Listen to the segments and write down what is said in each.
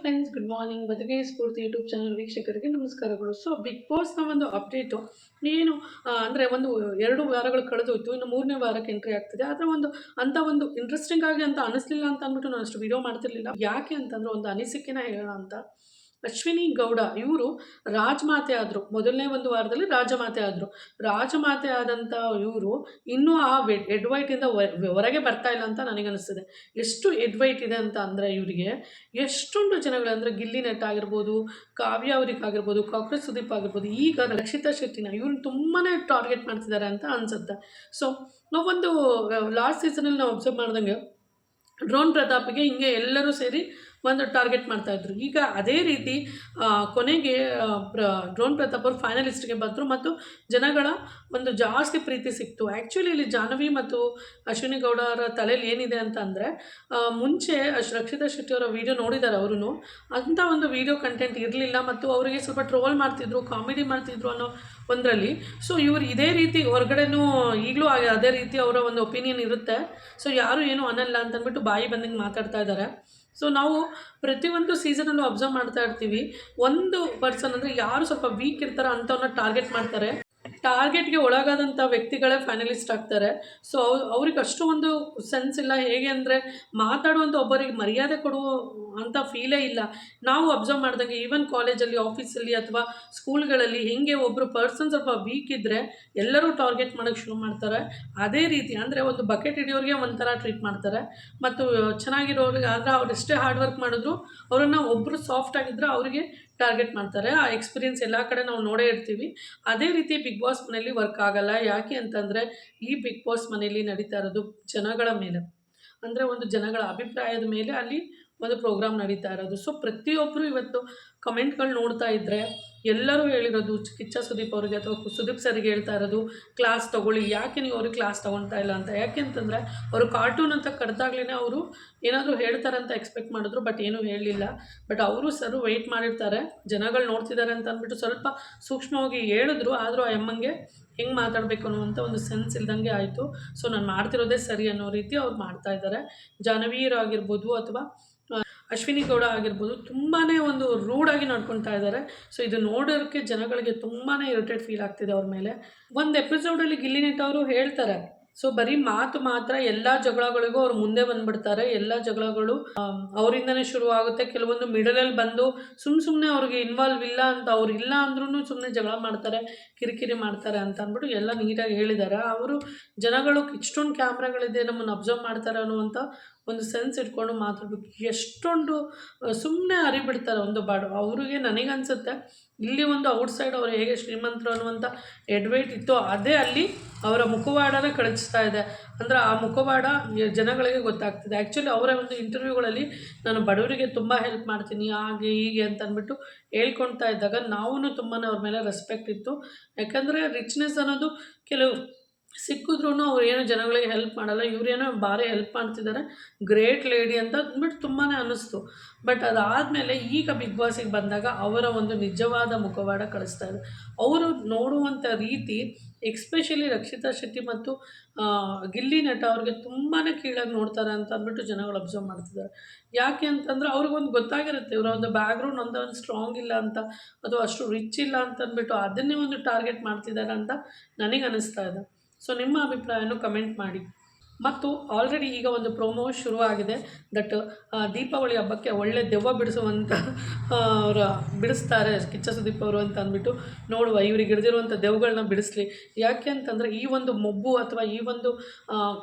Friends good morning ಬದುಕಿಗೆ ಸ್ಫೂರ್ತಿ YouTube channel ವೀಕ್ಷಕರಿಗೆ ನಮಸ್ಕಾರಗಳು. ಸೊ ಬಿಗ್ ಬಾಸ್ನ ಒಂದು ಅಪ್ಡೇಟು ಏನು ಅಂದರೆ ಒಂದು ಎರಡು ವಾರಗಳು ಕಳೆದೋಯ್ತು ಇನ್ನು ಮೂರನೇ ವಾರಕ್ಕೆ ಎಂಟ್ರಿ ಆಗ್ತಿದೆ. ಆದರೆ ಒಂದು ಅಂಥ ಒಂದು ಇಂಟ್ರೆಸ್ಟಿಂಗ್ ಆಗಿ ಅಂತ ಅನಿಸ್ಲಿಲ್ಲ ಅಂತ ಅಂದ್ಬಿಟ್ಟು ನಾನು ಅಷ್ಟು ವಿಡಿಯೋ ಮಾಡ್ತಿರ್ಲಿಲ್ಲ. ಯಾಕೆ ಅಂತಂದರೆ ಒಂದು ಅನಿಸಿಕೆನ ಹೇಳೋಣ ಅಂತ. ಅಶ್ವಿನಿ ಗೌಡ, ಇವರು ರಾಜಮಾತೆ ಆದರು. ಮೊದಲನೇ ಒಂದು ವಾರದಲ್ಲಿ ರಾಜಮಾತೆ ಆದರು. ರಾಜಮಾತೆ ಆದಂಥ ಇವರು ಇನ್ನೂ ಆ ಎಡ್ವೈಟಿಂದ ಹೊರಗೆ ಬರ್ತಾ ಇಲ್ಲ ಅಂತ ನನಗನ್ನಿಸ್ತದೆ. ಎಷ್ಟು ಎಡ್ವೈಟ್ ಇದೆ ಅಂತ ಅಂದರೆ ಇವರಿಗೆ ಎಷ್ಟೊಂದು ಜನಗಳು ಅಂದರೆ ಗಿಲ್ಲಿ ನೆಟ್ ಆಗಿರ್ಬೋದು, ಕಾವ್ಯ ಅವ್ರಿಗೆ ಆಗಿರ್ಬೋದು, ಕಾಕ್ರೋಚ್ ಸುದೀಪ್ ಆಗಿರ್ಬೋದು, ಈಗ ರಕ್ಷಿತಾ ಶೆಟ್ಟಿನ ಇವ್ರನ್ನ ತುಂಬಾ ಟಾರ್ಗೆಟ್ ಮಾಡ್ತಿದ್ದಾರೆ ಅಂತ ಅನಿಸುತ್ತೆ. ಸೊ, ನಾವೊಂದು ಲಾಸ್ಟ್ ಸೀಸನಲ್ಲಿ ನಾವು ಅಬ್ಸರ್ವ್ ಮಾಡ್ದಂಗೆ ಡ್ರೋನ್ ಪ್ರತಾಪ್ಗೆ ಹಿಂಗೆ ಎಲ್ಲರೂ ಸೇರಿ ಒಂದು ಟಾರ್ಗೆಟ್ ಮಾಡ್ತಾಯಿದ್ರು ಈಗ ಅದೇ ರೀತಿ ಕೊನೆಗೆ ಪ್ರ, ಡ್ರೋನ್ ಪ್ರತಾಪ್ ಅವರು ಫೈನಲಿಸ್ಟ್ಗೆ ಬಂದರು ಮತ್ತು ಜನಗಳ ಒಂದು ಜಾಸ್ತಿ ಪ್ರೀತಿ ಸಿಕ್ತು. ಆ್ಯಕ್ಚುಲಿ ಇಲ್ಲಿ ಜಾಹ್ನವಿ ಮತ್ತು ಅಶ್ವಿನಿ ಗೌಡ ಅವರ ತಲೆಯಲ್ಲಿ ಏನಿದೆ ಅಂತ ಅಂದರೆ ಮುಂಚೆ ರಕ್ಷಿತಾ ಶೆಟ್ಟಿ ಅವರ ವೀಡಿಯೋ ನೋಡಿದ್ದಾರೆ ಅವರು ಅಂಥ ಒಂದು ವೀಡಿಯೋ ಕಂಟೆಂಟ್ ಇರಲಿಲ್ಲ ಮತ್ತು ಅವರಿಗೆ ಸ್ವಲ್ಪ ಟ್ರೋಲ್ ಮಾಡ್ತಿದ್ರು ಕಾಮಿಡಿ ಮಾಡ್ತಿದ್ರು ಅನ್ನೋ ಒಂದರಲ್ಲಿ. ಸೊ ಇವರು ಇದೇ ರೀತಿ ಹೊರಗಡೆನೂ ಈಗಲೂ ಅದೇ ರೀತಿ ಅವರ ಒಂದು ಒಪಿನಿಯನ್ ಇರುತ್ತೆ. ಸೊ ಯಾರು ಏನು ಅನ್ನಲ್ಲ ಅಂತಂದ್ಬಿಟ್ಟು ಬಾಯಿ ಬಂದಂಗೆ ಮಾತಾಡ್ತಾ ಇದ್ದಾರೆ ಸೊ ನಾವು ಪ್ರತಿಯೊಂದು ಸೀಸನಲ್ಲೂ ಅಬ್ಸರ್ವ್ ಮಾಡ್ತಾ ಇರ್ತೀವಿ. ಒಂದು ಪರ್ಸನ್ ಅಂದರೆ ಯಾರು ಸ್ವಲ್ಪ ವೀಕ್ ಇರ್ತಾರೋ ಅಂಥವ್ರನ್ನ ಟಾರ್ಗೆಟ್ ಮಾಡ್ತಾರೆ. ಟಾರ್ಗೆಟ್ಗೆ ಒಳಗಾದಂಥ ವ್ಯಕ್ತಿಗಳೇ ಫೈನಲಿಸ್ಟ್ ಆಗ್ತಾರೆ. ಸೊ ಅವ್ ಅವ್ರಿಗೆ ಅಷ್ಟು ಒಂದು ಸೆನ್ಸ್ ಇಲ್ಲ. ಹೇಗೆ ಅಂದರೆ ಮಾತಾಡುವಂಥ ಒಬ್ಬರಿಗೆ ಮರ್ಯಾದೆ ಕೊಡುವ ಅಂತ ಫೀಲೇ ಇಲ್ಲ. ನಾವು ಅಬ್ಸರ್ವ್ ಮಾಡಿದಂಗೆ ಈವನ್ ಕಾಲೇಜಲ್ಲಿ ಆಫೀಸಲ್ಲಿ ಅಥವಾ ಸ್ಕೂಲ್ಗಳಲ್ಲಿ ಹೆಂಗೆ ಒಬ್ಬರು ಪರ್ಸನ್ ಸ್ವಲ್ಪ ವೀಕ್ ಇದ್ದರೆ ಎಲ್ಲರೂ ಟಾರ್ಗೆಟ್ ಮಾಡೋಕ್ಕೆ ಶುರು ಮಾಡ್ತಾರೆ. ಅದೇ ರೀತಿ ಅಂದರೆ ಒಂದು ಬಕೆಟ್ ಹಿಡಿಯೋರಿಗೆ ಒಂಥರ ಟ್ರೀಟ್ ಮಾಡ್ತಾರೆ. ಮತ್ತು, ಚೆನ್ನಾಗಿರೋರಿಗೆ ಆದರೆ ಅವ್ರು ಎಷ್ಟೇ ಹಾರ್ಡ್ ವರ್ಕ್ ಮಾಡಿದ್ರು, ಅವರನ್ನು ಒಬ್ಬರು ಸಾಫ್ಟ್ ಆಗಿದ್ದರೆ ಅವರಿಗೆ ಟಾರ್ಗೆಟ್ ಮಾಡ್ತಾರೆ. ಆ ಎಕ್ಸ್ಪೀರಿಯನ್ಸ್ ಎಲ್ಲ ಕಡೆ ನಾವು ನೋಡೇ ಇರ್ತೀವಿ. ಅದೇ ರೀತಿ ಬಿಗ್ ಬಾಸ್ ಮನೇಲಿ ವರ್ಕ್ ಆಗಲ್ಲ. ಯಾಕೆ ಅಂತಂದರೆ ಈ ಬಿಗ್ ಬಾಸ್ ಮನೇಲಿ ನಡೀತಾ ಇರೋದು ಜನಗಳ ಮೇಲೆ. ಅಂದರೆ ಒಂದು ಜನಗಳ ಅಭಿಪ್ರಾಯದ ಮೇಲೆ ಅಲ್ಲಿ ಒಂದು ಪ್ರೋಗ್ರಾಮ್ ನಡೀತಾ ಇರೋದು. ಸೊ ಪ್ರತಿಯೊಬ್ಬರು ಇವತ್ತು ಕಮೆಂಟ್ಗಳು ನೋಡ್ತಾ ಇದ್ದರೆ ಎಲ್ಲರೂ ಹೇಳಿರೋದು, ಕಿಚ್ಚ ಸುದೀಪ್ ಅವರಿಗೆ ಅಥವಾ ಸುದೀಪ್ ಸರ್ಗೆ ಹೇಳ್ತಾ ಇರೋದು ಕ್ಲಾಸ್ ತೊಗೊಳ್ಳಿ. ಯಾಕೆ ನೀವು ಅವ್ರಿಗೆ ಕ್ಲಾಸ್ ತೊಗೊಳ್ತಾ ಇಲ್ಲ ಅಂತ? ಯಾಕೆ ಅಂತಂದರೆ ಅವರು ಕಾರ್ಟೂನ್ ಅಂತ ಕರೆದಾಗ್ಲೇ ಅವರು ಏನಾದರೂ ಹೇಳ್ತಾರೆ ಅಂತ ಎಕ್ಸ್ಪೆಕ್ಟ್ ಮಾಡಿದ್ರು ಬಟ್ ಏನೂ ಹೇಳಲಿಲ್ಲ. ಬಟ್ ಅವರು ಸರ್ ವೆಯ್ಟ್ ಮಾಡಿರ್ತಾರೆ. ಜನಗಳು ನೋಡ್ತಿದ್ದಾರೆ ಅಂತ ಅಂದ್ಬಿಟ್ಟು ಸ್ವಲ್ಪ ಸೂಕ್ಷ್ಮವಾಗಿ ಹೇಳಿದ್ರು, ಆದರೂ ಆ ಅಮ್ಮಂಗೆ ಹೆಂಗೆ ಮಾತಾಡಬೇಕು ಅನ್ನುವಂಥ ಒಂದು ಸೆನ್ಸ್ ಇಲ್ದಂಗೆ ಆಯಿತು. ಸೊ ನಾನು ಮಾಡ್ತಿರೋದೇ ಸರಿ ಅನ್ನೋ ರೀತಿ ಅವ್ರು ಮಾಡ್ತಾ ಇದ್ದಾರೆ. ಜಾನವೀರ್ ಆಗಿರ್ಬೋದು ಅಥವಾ ಅಶ್ವಿನಿ ಗೌಡ ಆಗಿರ್ಬೋದು ತುಂಬಾ ಒಂದು ರೂಡಾಗಿ ನಡ್ಕೊತಾ ಇದ್ದಾರೆ ಸೊ ಇದು ನೋಡೋಕ್ಕೆ ಜನಗಳಿಗೆ ತುಂಬಾ ಇರಿಟೇಟ್ ಫೀಲ್ ಆಗ್ತಿದೆ ಅವ್ರ ಮೇಲೆ. ಒಂದು ಎಪಿಸೋಡಲ್ಲಿ ಗಿಲ್ಲಿ ನಟ್ ಅವರು ಹೇಳ್ತಾರೆ ಸೊ ಬರೀ ಮಾತು ಮಾತ್ರ ಎಲ್ಲ ಜಗಳಗಳಿಗೂ ಅವ್ರು ಮುಂದೆ ಬಂದ್ಬಿಡ್ತಾರೆ. ಎಲ್ಲ ಜಗಳಗಳು ಅವರಿಂದನೇ ಶುರು ಆಗುತ್ತೆ ಕೆಲವೊಂದು ಮಿಡಲಲ್ಲಿ ಬಂದು ಸುಮ್ಮ ಸುಮ್ಮನೆ ಅವ್ರಿಗೆ ಇನ್ವಾಲ್ವ್ ಇಲ್ಲ ಅಂತ ಅವ್ರು ಇಲ್ಲ ಅಂದ್ರೂ ಸುಮ್ಮನೆ ಜಗಳ ಮಾಡ್ತಾರೆ, ಕಿರಿಕಿರಿ ಮಾಡ್ತಾರೆ ಅಂತ ಅಂದ್ಬಿಟ್ಟು ಎಲ್ಲ ನೀಟಾಗಿ ಹೇಳಿದ್ದಾರೆ. ಅವರು ಜನಗಳು ಇಷ್ಟೊಂದು ಕ್ಯಾಮ್ರಾಗಳಿದೆ ನಮ್ಮನ್ನು ಅಬ್ಸರ್ವ್ ಮಾಡ್ತಾರೆ ಅನ್ನುವಂಥ ಒಂದು ಸೆನ್ಸ್ ಇಟ್ಕೊಂಡು ಮಾತಾಡಬೇಕು. ಎಷ್ಟೊಂದು ಸುಮ್ಮನೆ ಅರಿಬಿಡ್ತಾರೆ ಒಂದು ಬಾಡು. ಅವ್ರಿಗೆ ನನಗನ್ಸುತ್ತೆ ಇಲ್ಲಿ ಒಂದು ಔಟ್ಸೈಡ್ ಅವ್ರು ಹೇಗೆ ಶ್ರೀಮಂತರು ಅನ್ನುವಂಥ ಎಡ್ವೈಟ್ ಇತ್ತು ಅದೇ ಅಲ್ಲಿ ಅವರ ಮುಖವಾಡನ ಕಳಿಸ್ತಾ ಇದೆ. ಅಂದರೆ ಆ ಮುಖವಾಡ ಜನಗಳಿಗೆ ಗೊತ್ತಾಗ್ತಿದೆ. ಆ್ಯಕ್ಚುಲಿ ಅವರ ಒಂದು ಇಂಟರ್ವ್ಯೂಗಳಲ್ಲಿ ನಾನು ಬಡವರಿಗೆ ತುಂಬ ಹೆಲ್ಪ್ ಮಾಡ್ತೀನಿ, ಹಾಗೆ ಹೀಗೆ ಅಂತ ಅಂದ್ಬಿಟ್ಟು ಹೇಳ್ಕೊಳ್ತಾ ಇದ್ದಾಗ ನಾವೂ ತುಂಬಾ ಅವ್ರ ಮೇಲೆ ರೆಸ್ಪೆಕ್ಟ್ ಇತ್ತು. ಯಾಕಂದರೆ ರಿಚ್ನೆಸ್ ಅನ್ನೋದು ಕೆಲವು ಸಿಕ್ಕಿದ್ರೂ ಅವ್ರು ಏನು ಜನಗಳಿಗೆ ಹೆಲ್ಪ್ ಮಾಡಲ್ಲ, ಇವ್ರೇನೋ ಭಾರಿ ಹೆಲ್ಪ್ ಮಾಡ್ತಿದ್ದಾರೆ. ಗ್ರೇಟ್ ಲೇಡಿ ಅಂತ ಅಂದ್ಬಿಟ್ಟು ತುಂಬಾ ಅನ್ನಿಸ್ತು. ಬಟ್ ಅದಾದಮೇಲೆ ಈಗ ಬಿಗ್ ಬಾಸಿಗೆ ಬಂದಾಗ ಅವರ ಒಂದು ನಿಜವಾದ ಮುಖವಾಡ ಕಳಿಸ್ತಾ ಇದೆ. ಅವರು ನೋಡುವಂಥ ರೀತಿ ಎಕ್ಸ್ಪೆಷಲಿ ರಕ್ಷಿತಾ ಶೆಟ್ಟಿ ಮತ್ತು ಗಿಲ್ಲಿ ನಟ ಅವ್ರಿಗೆ ತುಂಬಾ ಕೀಳಾಗಿ ನೋಡ್ತಾರೆ ಅಂತ ಅಂದ್ಬಿಟ್ಟು ಜನಗಳು ಅಬ್ಸರ್ವ್ ಮಾಡ್ತಿದ್ದಾರೆ. ಯಾಕೆ ಅಂತಂದರೆ ಅವ್ರಿಗೊಂದು ಗೊತ್ತಾಗಿರುತ್ತೆ. ಇವರ ಒಂದು ಬ್ಯಾಕ್ಗ್ರೌಂಡ್ ಒಂದು ಒಂದು ಸ್ಟ್ರಾಂಗ್ ಇಲ್ಲ ಅಂತ ಅಥವಾ ಅಷ್ಟು ರಿಚ್ ಇಲ್ಲ ಅಂತ ಅಂದ್ಬಿಟ್ಟು ಅದನ್ನೇ ಒಂದು ಟಾರ್ಗೆಟ್ ಮಾಡ್ತಿದ್ದಾರೆ ಅಂತ ನನಗೆ ಅನ್ನಿಸ್ತಾ ಇದೆ. ಸೊ ನಿಮ್ಮ ಅಭಿಪ್ರಾಯನೂ ಕಮೆಂಟ್ ಮಾಡಿ. ಮತ್ತು ಆಲ್ರೆಡಿ ಈಗ ಒಂದು ಪ್ರೋಮೋ ಶುರುವಾಗಿದೆ ದಟ್ ದೀಪಾವಳಿ ಹಬ್ಬಕ್ಕೆ ಒಳ್ಳೆ ದೆವ್ವ ಬಿಡಿಸುವಂಥ ಅವರ ಬಿಡಿಸ್ತಾರೆ, ಕಿಚ್ಚ ಸುದೀಪ್ ಅವರು ಅಂತ ಅಂದ್ಬಿಟ್ಟು ನೋಡುವ ಇವ್ರಿಗೆ ಹಿಡಿದಿರುವಂಥ ದೆವ್ಗಳನ್ನ ಬಿಡಿಸ್ಲಿ. ಯಾಕೆ ಅಂತಂದರೆ ಈ ಒಂದು ಮೊಬ್ಬು ಅಥವಾ ಈ ಒಂದು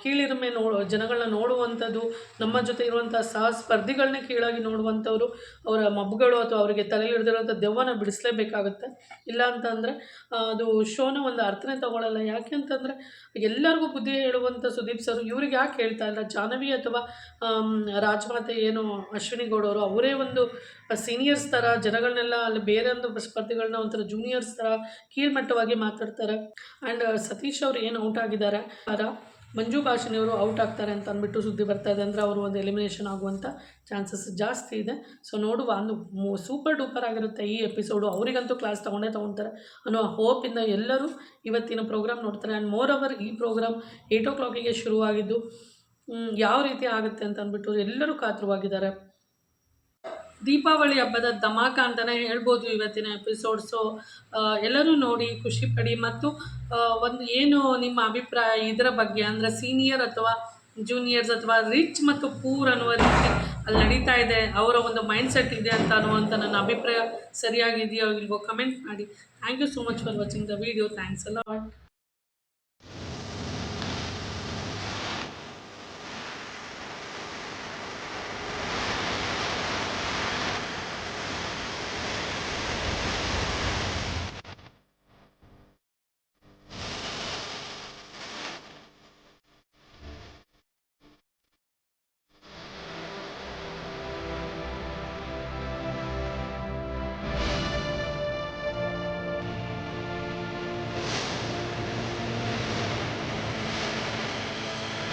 ಕೀಳಿರಮೆ ನೋಡು ಜನಗಳನ್ನ ನೋಡುವಂಥದ್ದು, ನಮ್ಮ ಜೊತೆ ಇರುವಂಥ ಸಹ ಸ್ಪರ್ಧಿಗಳನ್ನೇ ಕೀಳಾಗಿ ನೋಡುವಂಥವ್ರು, ಅವರ ಮಬ್ಬುಗಳು ಅಥವಾ ಅವರಿಗೆ ತಲೆ ಹಿಡಿದಿರುವಂಥ ದೆವ್ವನ ಬಿಡಿಸಲೇಬೇಕಾಗುತ್ತೆ. ಇಲ್ಲ ಅಂತಂದರೆ ಅದು ಶೋನ ಒಂದು ಅರ್ಥನೇ ತಗೊಳ್ಳಲ್ಲ ಯಾಕೆ ಅಂತಂದರೆ, ಎಲ್ಲರಿಗೂ ಬುದ್ಧಿ ಹೇಳುವಂಥ ಸುದೀಪ್ ಸರ್ ಇವ್ರಿಗೆ ಯಾಕೆ ಹೇಳ್ತಾ ಇಲ್ಲ? ಜಾಹ್ನವಿ ಅಥವಾ ರಾಜ್ಮಾತೆ ಏನು ಅಶ್ವಿನಿ ಗೌಡ ಅವರು ಅವರೇ ಒಂದು ಸೀನಿಯರ್ಸ್ ಥರ ಜನಗಳನ್ನೆಲ್ಲ ಅಲ್ಲಿ ಬೇರೆ ಒಂದು ಸ್ಪರ್ಧಿಗಳನ್ನ ಒಂಥರ ಜೂನಿಯರ್ಸ್ ಥರ ಕೀಳ್ಮಟ್ಟವಾಗಿ ಮಾತಾಡ್ತಾರೆ. ಆ್ಯಂಡ್ ಸತೀಶ್ ಅವರು ಏನು ಔಟ್ ಆಗಿದ್ದಾರೆ? ಅರ ಮಂಜು ಕಾಶಿನಿಯವರು ಔಟ್ ಆಗ್ತಾರೆ ಅಂತ ಅಂದ್ಬಿಟ್ಟು ಸುದ್ದಿ ಬರ್ತಾ ಇದೆ ಅಂದರೆ ಅವರು ಒಂದು ಎಲಿಮಿನೇಷನ್ ಆಗುವಂಥ ಚಾನ್ಸಸ್ ಜಾಸ್ತಿ ಇದೆ. ಸೊ ನೋಡುವ ಅಂದು ಸೂಪರ್ ಡೂಪರ್ ಆಗಿರುತ್ತೆ ಈ ಎಪಿಸೋಡು ಅವರಿಗಂತೂ ಕ್ಲಾಸ್ ತೊಗೊಂಡೇ ತೊಗೊತಾರೆ. ಅನ್ನೋ ಹೋಪಿಂದ ಎಲ್ಲರೂ ಇವತ್ತಿನ ಪ್ರೋಗ್ರಾಮ್ ನೋಡ್ತಾರೆ. ಆ್ಯಂಡ್ ಮೋರ್ ಅವರ್ ಈ ಪ್ರೋಗ್ರಾಮ್ ಏಯ್ಟ್ ಓ ಕ್ಲಾಕಿಗೆ ಶುರುವಾಗಿದ್ದು ಯಾವ ರೀತಿ ಆಗುತ್ತೆ ಅಂತ ಅಂದ್ಬಿಟ್ಟು ಎಲ್ಲರೂ ಕಾತುರವಾಗಿದ್ದಾರೆ. ದೀಪಾವಳಿ ಹಬ್ಬದ ಧಮಾಕ ಅಂತಲೇ ಹೇಳ್ಬೋದು ಇವತ್ತಿನ ಎಪಿಸೋಡ್ಸು ಎಲ್ಲರೂ ನೋಡಿ ಖುಷಿಪಡಿ ಮತ್ತು ಒಂದು ಏನು ನಿಮ್ಮ ಅಭಿಪ್ರಾಯ ಇದರ ಬಗ್ಗೆ ಅಂದರೆ ಸೀನಿಯರ್ ಅಥವಾ ಜೂನಿಯರ್ಸ್ ಅಥವಾ ರಿಚ್ ಮತ್ತು ಪೂರ್ ಅನ್ನುವ ರೀತಿ ಅಲ್ಲಿ ನಡೀತಾ ಇದೆ, ಅವರ ಒಂದು ಮೈಂಡ್ ಸೆಟ್ ಇದೆ ಅಂತ ಅನ್ನುವಂಥ ನನ್ನ ಅಭಿಪ್ರಾಯ ಸರಿಯಾಗಿದೆಯೋ ಇಲ್ವೋ ಕಮೆಂಟ್ ಮಾಡಿ. Thank you so much for watching the video thanks ಅಲ್ಲ